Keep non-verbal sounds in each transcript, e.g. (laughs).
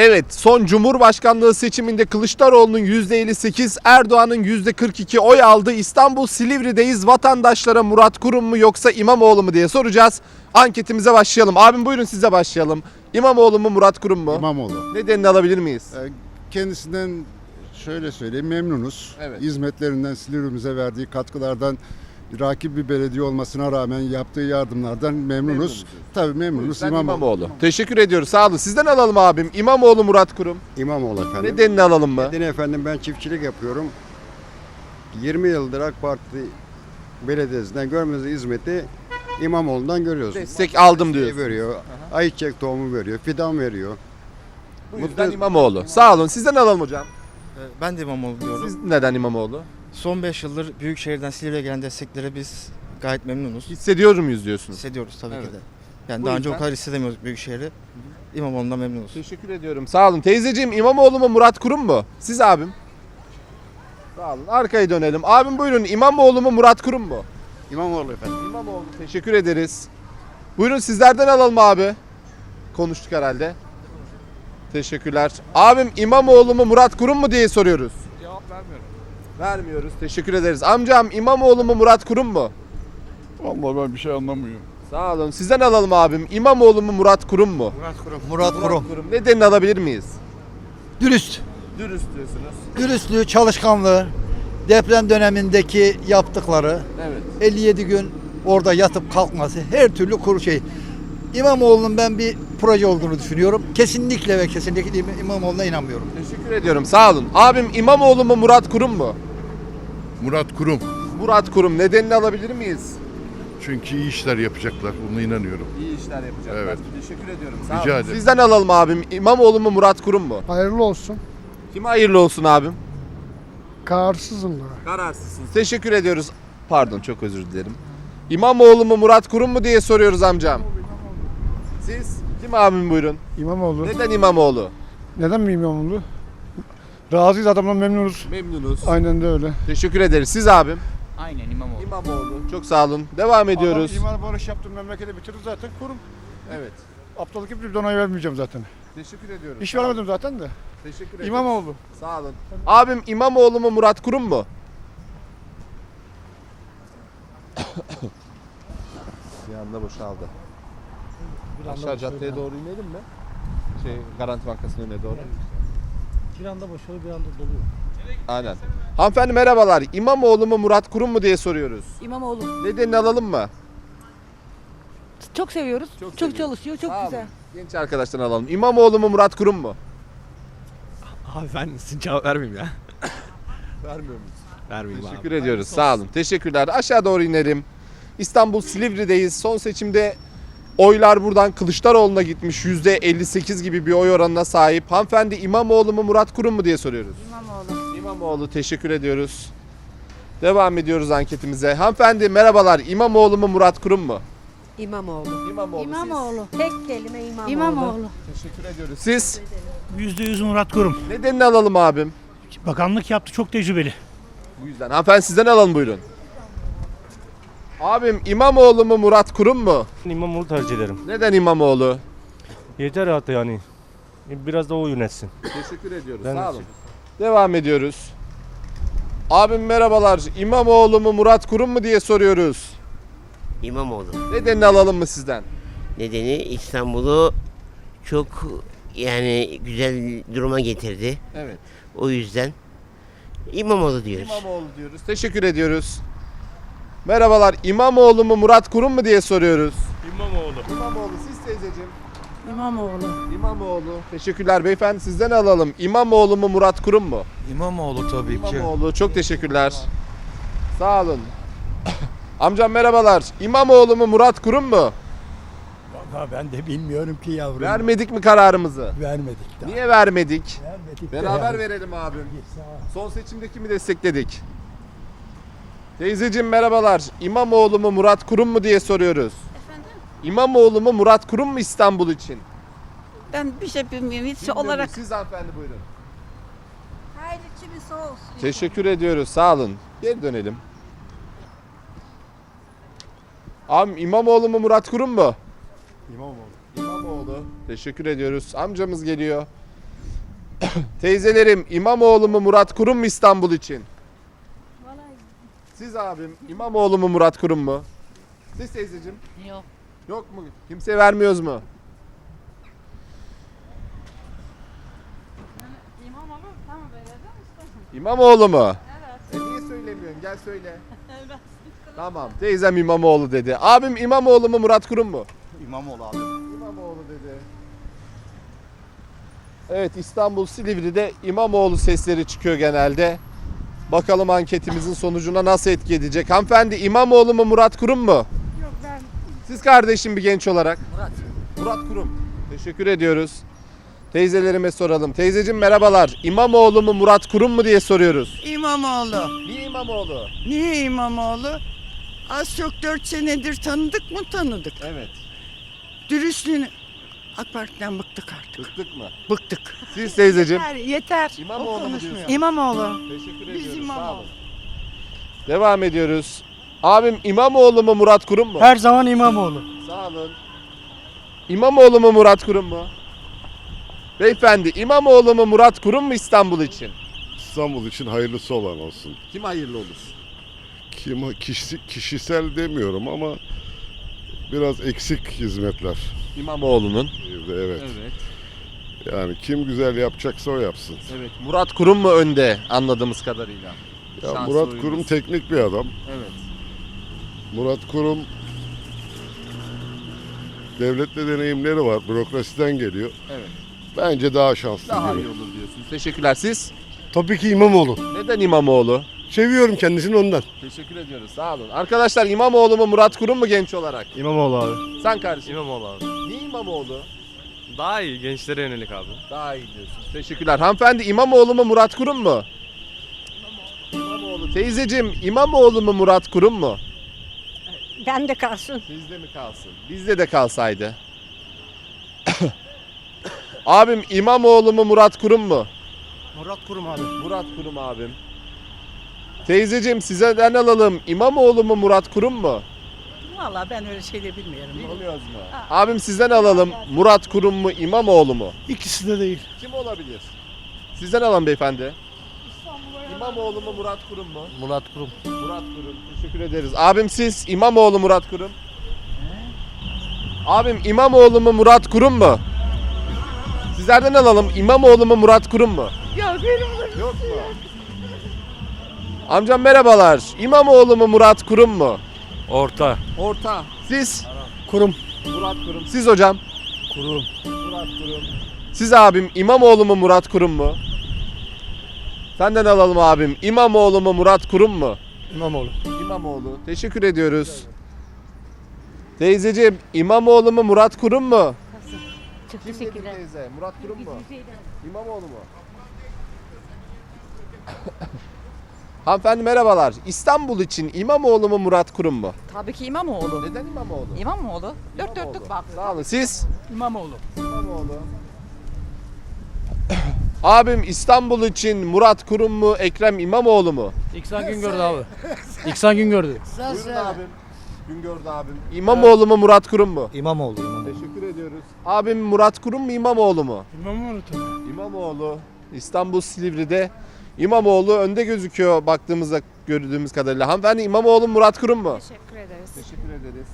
Evet son Cumhurbaşkanlığı seçiminde Kılıçdaroğlu'nun %58, Erdoğan'ın %42 oy aldı. İstanbul Silivri'deyiz. Vatandaşlara Murat Kurum mu yoksa İmamoğlu mu diye soracağız. Anketimize başlayalım. Abim buyurun size başlayalım. İmamoğlu mu Murat Kurum mu? İmamoğlu. Nedenini alabilir miyiz? Ee, Kendisinden şöyle söyleyeyim memnunuz. Evet. Hizmetlerinden, Silivri'mize verdiği katkılardan, rakip bir belediye olmasına rağmen yaptığı yardımlardan memnunuz. Memnunuz. Tabii memnunuz. İmamoğlu. İmamoğlu. Teşekkür ediyoruz. Sağ olun. Sizden alalım abim. İmamoğlu Murat Kurum. İmamoğlu efendim. Nedenini alalım mı? Nedeni efendim ben çiftçilik yapıyorum. 20 yıldır AK Parti belediyesinden görmediğimiz hizmeti İmamoğlu'ndan görüyoruz. Destek aldım diyor. veriyor, ayçiçek tohumu veriyor, fidan veriyor. Bu yüzden İmamoğlu. Sağ olun. Sizden alalım hocam. Ee, Ben de İmamoğlu diyorum. Siz neden İmamoğlu? Son 5 yıldır Büyükşehir'den Silivri'ye gelen desteklere biz gayet memnunuz. Hissediyor muyuz diyorsunuz? Hissediyoruz tabii Evet. ki de. Yani Bu daha önce yüzden- o kadar hissedemiyoruz Büyükşehir'i. İmamoğlu'ndan memnunuz. Teşekkür ediyorum. Sağ olun. Teyzeciğim İmamoğlu mu Murat Kurum mu? Siz abim. Sağ olun. Arkaya dönelim. Abim buyurun İmamoğlu mu Murat Kurum mu? İmamoğlu efendim. İmamoğlu. Teşekkür ederiz. Buyurun sizlerden alalım abi. Konuştuk herhalde. Teşekkürler. Abim İmamoğlu mu Murat Kurum mu diye soruyoruz. Cevap vermiyorum. Vermiyoruz. Teşekkür ederiz. Amcam İmamoğlu mu Murat Kurum mu? Vallahi ben bir şey anlamıyorum. Sağ olun. Sizden alalım abim. İmamoğlu mu Murat Kurum mu? Murat Kurum. Murat Kurum. Kurum. Nedenini alabilir miyiz? Dürüst. Dürüst diyorsunuz. Dürüstlüğü, çalışkanlığı, deprem dönemindeki yaptıkları, Evet. 57 gün orada yatıp kalkması, her türlü kuru şey. İmamoğlu'nun ben bir proje olduğunu düşünüyorum. Kesinlikle ve kesinlikle İm- İmamoğlu'na inanmıyorum. Teşekkür ediyorum. Sağ olun. Abim İmamoğlu mu Murat Kurum mu? Murat Kurum. Murat Kurum. Nedenini alabilir miyiz? Çünkü iyi işler yapacaklar. Buna inanıyorum. İyi işler yapacaklar. Evet. Teşekkür ediyorum. Rica olun. ederim. Sizden alalım abim. İmamoğlu mu Murat Kurum mu? Hayırlı olsun. Kime hayırlı olsun abim? Kararsızım da. Kararsızsınız. Teşekkür ediyoruz. Pardon çok özür dilerim. İmamoğlu mu Murat Kurum mu diye soruyoruz amcam. Siz? Kim abim buyurun. İmamoğlu. Neden İmamoğlu? Neden mi İmamoğlu? Razıyız adamdan memnunuz. Memnunuz. Aynen de öyle. Teşekkür ederiz. Siz abim? Aynen İmamoğlu. İmamoğlu. Çok sağ olun. Devam ediyoruz. Adam imar barış yaptım memleketi bitirdi zaten kurum. Evet. Aptallık bir onay vermeyeceğim zaten. Teşekkür ediyorum. İş Sağ olun. vermedim zaten de. Teşekkür ederim. İmamoğlu. Sağ olun. Abim İmamoğlu mu Murat Kurum mu? bir anda boşaldı. Aşağı caddeye doğru inelim mi? Şey Garanti Bankası'nın önüne doğru. Bir anda boşalıyor bir anda doluyor. Aynen. Hanımefendi merhabalar. İmamoğlu mu Murat Kurum mu diye soruyoruz. İmamoğlu. Nedenini alalım mı? Çok seviyoruz. Çok Çok, seviyoruz. çalışıyor. Çok Sağ güzel. olun. Genç arkadaştan alalım. İmamoğlu mu Murat Kurum mu? Abi ben sizin cevap vermeyeyim ya. Vermiyor muyuz? Vermeyeyim abi. Teşekkür ediyoruz. Sağ olun. Teşekkürler. Aşağı doğru inelim. İstanbul Silivri'deyiz. Son seçimde oylar buradan Kılıçdaroğlu'na gitmiş. %58 gibi bir oy oranına sahip. Hanımefendi İmamoğlu mu Murat Kurum mu diye soruyoruz. İmamoğlu. İmamoğlu teşekkür ediyoruz. Devam ediyoruz anketimize. Hanımefendi merhabalar. İmamoğlu mu Murat Kurum mu? İmamoğlu. İmamoğlu. İmamoğlu. Tek kelime İmamoğlu. İmamoğlu. Siz teşekkür ediyoruz. Siz %100 Murat Kurum. nedenini alalım abim? Bakanlık yaptı çok tecrübeli. Bu yüzden. Hanımefendi sizden alalım buyurun. Abim İmamoğlu mu Murat Kurum mu? İmamoğlu tercih ederim. Neden İmamoğlu? Yeter hatta yani. Biraz da o yönetsin. Teşekkür ediyoruz. Ben Sağ olun. Devam ediyoruz. Abim merhabalar. İmamoğlu mu Murat Kurum mu diye soruyoruz. İmamoğlu. Nedenini alalım mı sizden? Nedeni İstanbul'u çok yani güzel duruma getirdi. Evet. O yüzden İmamoğlu diyoruz. İmamoğlu diyoruz. Teşekkür ediyoruz. Merhabalar. İmamoğlu mu Murat Kurum mu diye soruyoruz. İmamoğlu. İmamoğlu siz teyzeciğim. İmamoğlu. İmamoğlu. Teşekkürler beyefendi sizden alalım. İmamoğlu mu Murat Kurum mu? İmamoğlu tabii ki. İmamoğlu çok teşekkürler. Sağ olun. (coughs) Amcam merhabalar. İmamoğlu mu Murat Kurum mu? Valla ben de bilmiyorum ki yavrum. Vermedik mi kararımızı? Vermedik daha. Niye vermedik? Vermedik Beraber verelim abim. Son seçimde kimi destekledik? Teyzeciğim merhabalar. İmamoğlu mu Murat Kurum mu diye soruyoruz. Efendim? İmamoğlu mu Murat Kurum mu İstanbul için? Ben bir şey bilmiyorum. Hiç Bilmiyorum. olarak. Siz hanımefendi buyurun. Hayırlı kimisi olsun. Teşekkür ediyoruz. Sağ olun. Geri dönelim. Am İmamoğlu mu Murat Kurum mu? İmamoğlu. İmamoğlu. Teşekkür ediyoruz. Amcamız geliyor. (coughs) Teyzelerim İmamoğlu mu Murat Kurum mu İstanbul için? Siz abim İmamoğlu mu Murat Kurum mu? Siz teyzeciğim? Yok. Yok mu? Kimse vermiyoruz mu? İmamoğlu tamam belediye İmamoğlu mu? Evet. E niye söylemiyorsun? Gel söyle. (laughs) tamam. Teyzem İmamoğlu dedi. Abim İmamoğlu mu Murat Kurum mu? İmamoğlu abi. İmamoğlu dedi. Evet İstanbul Silivri'de İmamoğlu sesleri çıkıyor genelde. Bakalım anketimizin sonucuna nasıl etki edecek. Hanımefendi İmamoğlu mu Murat Kurum mu? Yok ben Siz kardeşim bir genç olarak. Murat. Murat Kurum. Teşekkür ediyoruz. Teyzelerime soralım. Teyzeciğim merhabalar. İmamoğlu mu Murat Kurum mu diye soruyoruz. İmamoğlu. Niye İmamoğlu? Niye İmamoğlu? Az çok 4 senedir tanıdık mı tanıdık. Evet. Dürüstlüğünü AK Parti'den bıktık artık. Bıktık mı? Bıktık. Siz teyzeciğim. Yeter, yeter. İmamoğlu mu diyorsun? İmamoğlu. Teşekkür Biz ediyoruz. Sağ İmamoğlu. olun. Devam ediyoruz. Abim İmamoğlu mu Murat Kurum mu? Her zaman İmamoğlu. Sağ olun. İmamoğlu mu Murat Kurum mu? Beyefendi İmamoğlu mu Murat Kurum mu İstanbul için? İstanbul için hayırlısı olan olsun. Kim hayırlı olur? Kim kişi, kişisel demiyorum ama biraz eksik hizmetler. İmamoğlu'nun. Evet. Evet. Yani kim güzel yapacaksa o yapsın. Evet. Murat Kurum mu önde anladığımız kadarıyla? Ya Şanslı Murat oyuncu. Kurum teknik bir adam. Evet. Murat Kurum devletle deneyimleri var. Bürokrasiden geliyor. Evet. Bence daha şanslı. Daha biri. iyi olur diyorsunuz. Teşekkürler. Siz? Tabii ki İmamoğlu. Neden İmamoğlu? Seviyorum kendisini ondan. Teşekkür ediyoruz. Sağ olun. Arkadaşlar İmamoğlu mu Murat Kurum mu genç olarak? İmamoğlu abi. Sen kardeşim. İmamoğlu abi. İmamoğlu? Daha iyi gençlere yönelik abi. Daha iyi diyorsunuz. Teşekkürler. Hanımefendi İmamoğlu mu Murat Kurum mu? İmamoğlu. Teyzeciğim İmamoğlu mu Murat Kurum mu? Ben de kalsın. Sizde mi kalsın? Bizde de kalsaydı. (coughs) abim İmamoğlu mu Murat Kurum mu? Murat Kurum abi. Murat Kurum abim. Teyzeciğim sizden alalım. İmamoğlu mu Murat Kurum mu? Valla ben öyle şeyleri bilmiyorum. Bilmiyoruz mu? Abim sizden alalım. Murat Kurum mu İmamoğlu mu? İkisi de değil. Kim olabilir? Sizden alalım beyefendi. İmamoğlu mu Murat Kurum mu? Murat Kurum. Murat Kurum. Teşekkür ederiz. Abim siz İmamoğlu Murat Kurum. Abim İmamoğlu mu Murat Kurum mu? Sizlerden alalım. İmamoğlu mu Murat Kurum mu? Ya benim Yok mu? Amcam merhabalar. İmamoğlu mu Murat Kurum mu? Orta. Orta. Siz? Kurum. Murat Kurum. Siz hocam? Kurum. Murat Kurum. Siz abim İmamoğlu mu Murat Kurum mu? Senden alalım abim. İmamoğlu mu Murat Kurum mu? İmamoğlu. İmamoğlu. Teşekkür ediyoruz. Teyzeciğim İmamoğlu mu Murat Kurum mu? Çok Kim dedi teyze? Murat Kurum mu? İmamoğlu mu? Hanımefendi merhabalar. İstanbul için İmamoğlu mu Murat Kurum mu? Tabii ki İmamoğlu. Neden İmamoğlu? İmamoğlu. Dört İmamoğlu. dörtlük bak. Sağ olun. Siz? İmamoğlu. İmamoğlu. (coughs) Abim İstanbul için Murat Kurum mu Ekrem İmamoğlu mu? İksan gün gördü abi. İksan gün gördü. (laughs) Buyurun abim. Güngör'de abim. İmamoğlu mu Murat Kurum mu? İmamoğlu. İmamoğlu. Teşekkür ediyoruz. Abim Murat Kurum mu İmamoğlu mu? İmamoğlu tabii. İmamoğlu. İstanbul Silivri'de İmamoğlu önde gözüküyor baktığımızda gördüğümüz kadarıyla. Hanımefendi İmamoğlu mu, Murat Kurum mu? Teşekkür ederiz. Teşekkür ederiz.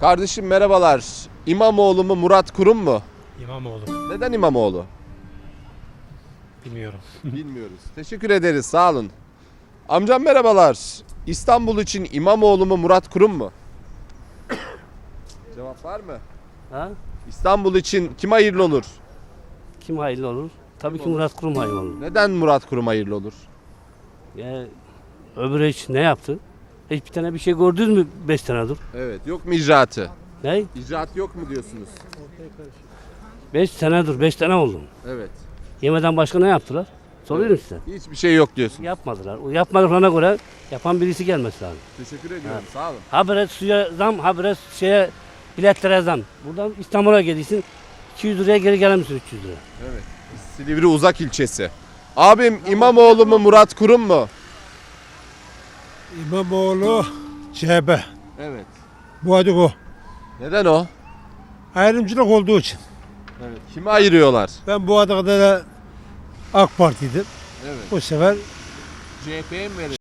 Kardeşim merhabalar. İmamoğlu mu Murat Kurum mu? İmamoğlu. Neden İmamoğlu? Bilmiyorum. (laughs) Bilmiyoruz. Teşekkür ederiz. Sağ olun. Amcam merhabalar. İstanbul için İmamoğlu mu Murat Kurum mu? Cevap var mı? Ha? İstanbul için kim hayırlı olur? Kim hayırlı olur? Tabii ki Murat Kurum hayırlı olur. Neden Murat Kurum hayırlı olur? Ya öbürü hiç ne yaptı? Hiçbir tane bir şey gördünüz mü 5 senedir? Evet. Yok mu icraatı? Ne? İcraat yok mu diyorsunuz? 5 senedir 5 tane oldu. Evet. Yemeden başka ne yaptılar? Soruyorum size. Hiçbir şey yok diyorsun. Yapmadılar. O yapmadıklarına göre yapan birisi gelmesi lazım. Teşekkür ediyorum. Sağ olun. Habire suya zam, habire şeye biletlere zam. Buradan İstanbul'a gelirsin 200 liraya geri gelemiyorsun 300 lira. Evet. Silivri uzak ilçesi. Abim İmamoğlu mu Murat Kurum mu? İmamoğlu CHP. Evet. Bu adı o. Neden o? Ayrımcılık olduğu için. Evet. Kimi ayırıyorlar? Ben bu adada da AK Parti'dir. Evet. Bu sefer CHP'ye mi verelim?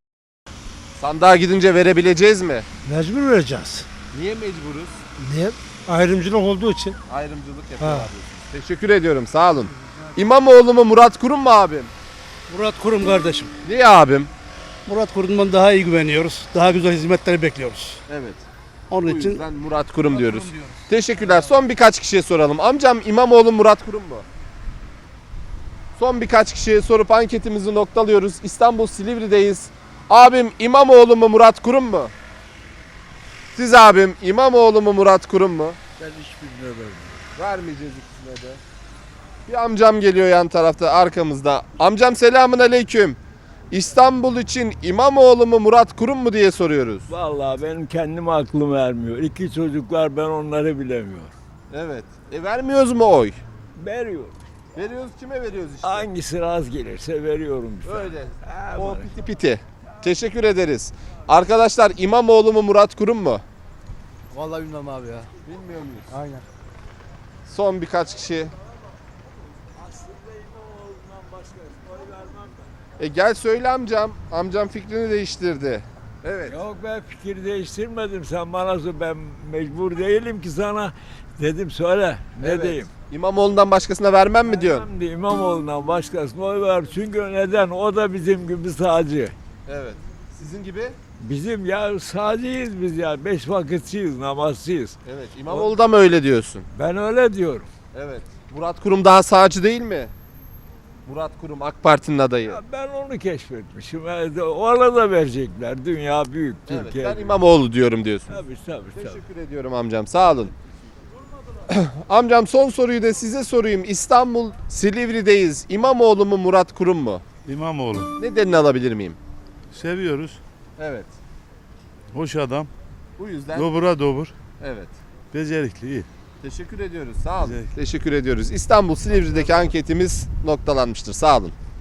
Sandığa gidince verebileceğiz mi? mecbur vereceğiz. Niye mecburuz? Niye? Ayrımcılık olduğu için. Ayrımcılık yapıyorlar Teşekkür ediyorum sağ olun. İmamoğlu mu Murat Kurum mu abim? Murat Kurum kardeşim. Niye abim? Murat Kurum'dan daha iyi güveniyoruz. Daha güzel hizmetleri bekliyoruz. Evet. Onun Bu için yüzden Murat Kurum diyoruz. Teşekkürler. Son birkaç kişiye soralım. Amcam İmamoğlu Murat Kurum mu? Son birkaç kişiye sorup anketimizi noktalıyoruz. İstanbul Silivri'deyiz. Abim İmamoğlu mu Murat Kurum mu? Siz abim İmamoğlu mu Murat Kurum mu? Ben hiçbirine vermiyorum. Vermeyeceğiz ikisine de. Bir amcam geliyor yan tarafta arkamızda. Amcam selamun aleyküm. İstanbul için İmamoğlu mu Murat Kurum mu diye soruyoruz. Vallahi benim kendim aklım ermiyor. İki çocuklar ben onları bilemiyorum. Evet. E vermiyoruz mu oy? Veriyor. Veriyoruz kime veriyoruz işte? Hangisi az gelirse veriyorum işte. Öyle. Ha, O bana- piti piti. Teşekkür ederiz. Arkadaşlar İmamoğlu mu Murat Kurum mu? Vallahi bilmem abi ya. Bilmiyor muyuz? Aynen. Son birkaç kişi. E gel söyle amcam. Amcam fikrini değiştirdi. Evet. Yok ben fikir değiştirmedim. Sen bana sor. Ben mecbur değilim ki sana. Dedim söyle. Ne Evet. diyeyim? İmamoğlu'ndan başkasına vermem mi diyorsun? Vermem de İmamoğlu'ndan başkasına oy ver. Çünkü neden? O da bizim gibi sağcı. Evet. Sizin gibi? Bizim ya sağcıyız biz ya. Beş vakitçiyiz, namazcıyız. Evet. İmamoğlu da mı öyle diyorsun? Ben öyle diyorum. Evet. Murat Kurum daha sağcı değil mi? Murat Kurum AK Parti'nin adayı. Ya ben onu keşfetmişim. Evet, Ona da verecekler. Dünya büyük. Evet, Türkiye. ben İmamoğlu diyorum diyorsun. Tabii tabii tabii. Teşekkür ediyorum amcam. Sağ olun. (clears throat) amcam son soruyu da size sorayım. İstanbul Silivri'deyiz. İmamoğlu mu Murat Kurum mu? İmamoğlu. Nedenini alabilir miyim? Seviyoruz. Evet. Hoş adam. Bu yüzden Dobra dobur. evet. Becerikli iyi. Teşekkür ediyoruz. Sağ olun. Teşekkür ediyoruz. İstanbul Silivri'deki anketimiz noktalanmıştır. Sağ olun.